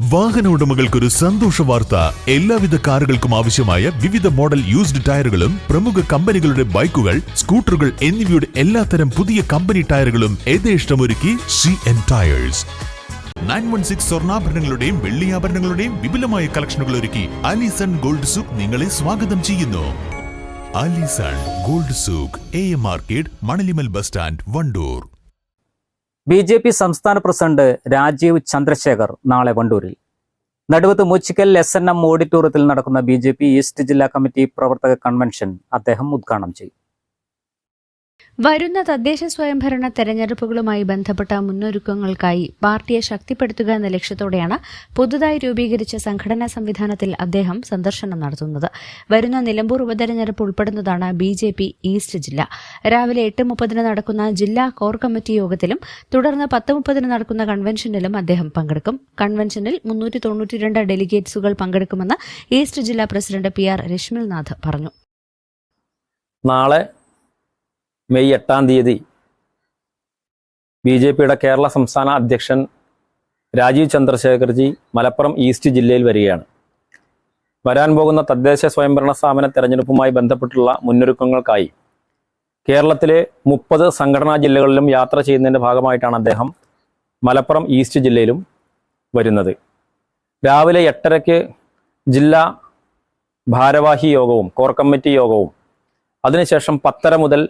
വാഹന ഉടമകൾക്കൊരു സന്തോഷ വാർത്ത. എല്ലാവിധ കാറുകൾക്കും ആവശ്യമായ വിവിധ മോഡൽ യൂസ്ഡ് ടയറുകളും പ്രമുഖ കമ്പനികളുടെ ബൈക്കുകൾ സ്കൂട്ടറുകൾ എന്നിവയുടെ എല്ലാത്തരം പുതിയ കമ്പനി ടയറുകളും യഥേഷ്ടമൊരുക്കി C N tyres nine one six സ്വർണാഭരണങ്ങളുടെയും വെള്ളിയാഭരണങ്ങളുടെയും വിപുലമായ കളക്ഷനുകൾ ഒരുക്കി അലിസൺ ഗോൾഡ് സൂക്ക് നിങ്ങളെ സ്വാഗതം ചെയ്യുന്നു. Alison gold souk A M market Manalimal bus stand Wandoor. B J P സംസ്ഥാന പ്രസിഡന്റ് രാജീവ് ചന്ദ്രശേഖർ നാളെ വണ്ടൂരിൽ. Naduvath Moochikkal S N M ഓഡിറ്റോറിയത്തിൽ നടക്കുന്ന ബി ജെ പി ഈസ്റ്റ് ജില്ലാ കമ്മിറ്റി പ്രവർത്തക കൺവെൻഷൻ അദ്ദേഹം ഉദ്ഘാടനം ചെയ്യും. വരുന്ന തദ്ദേശ സ്വയംഭരണ തെരഞ്ഞെടുപ്പുകളുമായി ബന്ധപ്പെട്ട മുന്നൊരുക്കങ്ങൾക്കായി പാർട്ടിയെ ശക്തിപ്പെടുത്തുക എന്ന ലക്ഷ്യത്തോടെയാണ് പുതുതായി രൂപീകരിച്ച സംഘടനാ സംവിധാനത്തിൽ അദ്ദേഹം സന്ദർശനം നടത്തുന്നത്. വരുന്ന നിലമ്പൂർ ഉപതെരഞ്ഞെടുപ്പ് ഉൾപ്പെടുന്നതാണ് ബി ജെ പി ഈസ്റ്റ് ജില്ല. രാവിലെ എട്ട് മുപ്പതിന് നടക്കുന്ന ജില്ലാ കോർ കമ്മിറ്റി യോഗത്തിലും തുടർന്ന് പത്ത് മുപ്പതിന് നടക്കുന്ന കൺവെൻഷനിലും അദ്ദേഹം പങ്കെടുക്കും. കൺവെൻഷനിൽ മുന്നൂറ്റി തൊണ്ണൂറ്റിരണ്ട് ഡെലിഗേറ്റ്സുകൾ പങ്കെടുക്കുമെന്ന് ഈസ്റ്റ് ജില്ലാ പ്രസിഡന്റ് പി ആർ രശ്മിൽനാഥ് പറഞ്ഞു. നാളെ മെയ് എട്ടാം തീയതി ബി ജെ പിയുടെ കേരള സംസ്ഥാന അധ്യക്ഷൻ രാജീവ് ചന്ദ്രശേഖർജി മലപ്പുറം ഈസ്റ്റ് ജില്ലയിൽ വരികയാണ്. വരാൻ പോകുന്ന തദ്ദേശ സ്വയംഭരണ സ്ഥാപന തെരഞ്ഞെടുപ്പുമായി ബന്ധപ്പെട്ടുള്ള മുന്നൊരുക്കങ്ങൾക്കായി കേരളത്തിലെ മുപ്പത് സംഘടനാ ജില്ലകളിലും യാത്ര ചെയ്യുന്നതിന്റെ ഭാഗമായിട്ടാണ് അദ്ദേഹം മലപ്പുറം ഈസ്റ്റ് ജില്ലയിലും വരുന്നത്. രാവിലെ എട്ടരയ്ക്ക് ജില്ലാ ഭാരവാഹി യോഗവും കോർ കമ്മിറ്റി യോഗവും അതിനുശേഷം പത്തര മുതൽ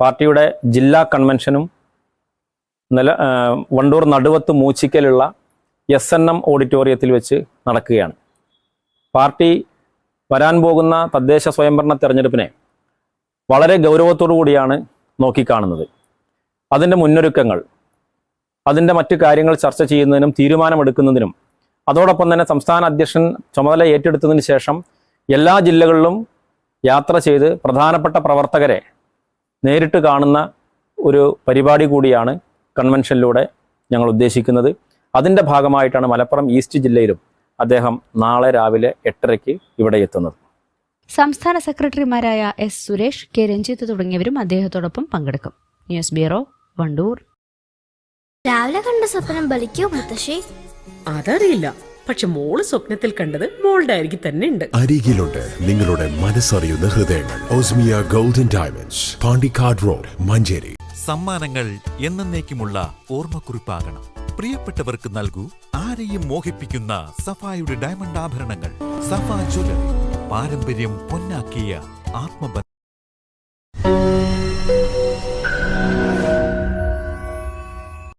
പാർട്ടിയുടെ ജില്ലാ കൺവെൻഷനും നില വണ്ടൂർ നടുവത്ത് മൂച്ചിക്കലുള്ള എസ് എൻ എം ഓഡിറ്റോറിയത്തിൽ വെച്ച് നടക്കുകയാണ്. പാർട്ടി വരാൻ പോകുന്ന തദ്ദേശ സ്വയംഭരണ തെരഞ്ഞെടുപ്പിനെ വളരെ ഗൗരവത്തോടു കൂടിയാണ് നോക്കിക്കാണുന്നത്. അതിന്റെ മുന്നൊരുക്കങ്ങൾ അതിന്റെ മറ്റു കാര്യങ്ങൾ ചർച്ച ചെയ്യുന്നതിനും തീരുമാനമെടുക്കുന്നതിനും അതോടൊപ്പം തന്നെ സംസ്ഥാന അധ്യക്ഷൻ ചുമതല ഏറ്റെടുത്തതിന് ശേഷം എല്ലാ ജില്ലകളിലും യാത്ര ചെയ്ത് പ്രധാനപ്പെട്ട പ്രവർത്തകരെ നേരിട്ട് കാണുന്ന ഒരു പരിപാടി കൂടിയാണ് കൺവെൻഷനിലൂടെ ഞങ്ങൾ ഉദ്ദേശിക്കുന്നത്. അതിന്റെ ഭാഗമായിട്ടാണ് മലപ്പുറം ഈസ്റ്റ് ജില്ലയിലും അദ്ദേഹം നാളെ രാവിലെ എട്ടരയ്ക്ക് ഇവിടെ എത്തുന്നത്. സംസ്ഥാന സെക്രട്ടറിമാരായ എസ് സുരേഷ് കെ രഞ്ജിത്ത് തുടങ്ങിയവരും അദ്ദേഹത്തോടൊപ്പം പങ്കെടുക്കും. News bureau Wandoor. രാവിലെ കണ്ട സ്വപ്നം ബലിക്കോ മുത്തശ്ശി? അതറിയില്ല. പക്ഷെ മോൾ സ്വപ്നത്തിൽ കണ്ടത് മോളുടെ അരികിൽ തന്നെ ഉണ്ട്. അരികിലുണ്ട് നിങ്ങളുടെ മനസ്സറിയുന്ന ഹൃദയങ്ങൾ. Osmiya golden diamonds Pandikkad road Manjeri. സമ്മാനങ്ങൾ എന്നേക്കുമുള്ള ഓർമ്മക്കുറിപ്പാകണം. പ്രിയപ്പെട്ടവർക്ക് നൽകൂ ആരെയും മോഹിപ്പിക്കുന്ന സഫായുടെ ഡയമണ്ട് ആഭരണങ്ങൾ. സഫാ ജ്വല്ലറി പാരമ്പര്യം പൊന്നാക്കിയ ആത്മബന്ധം.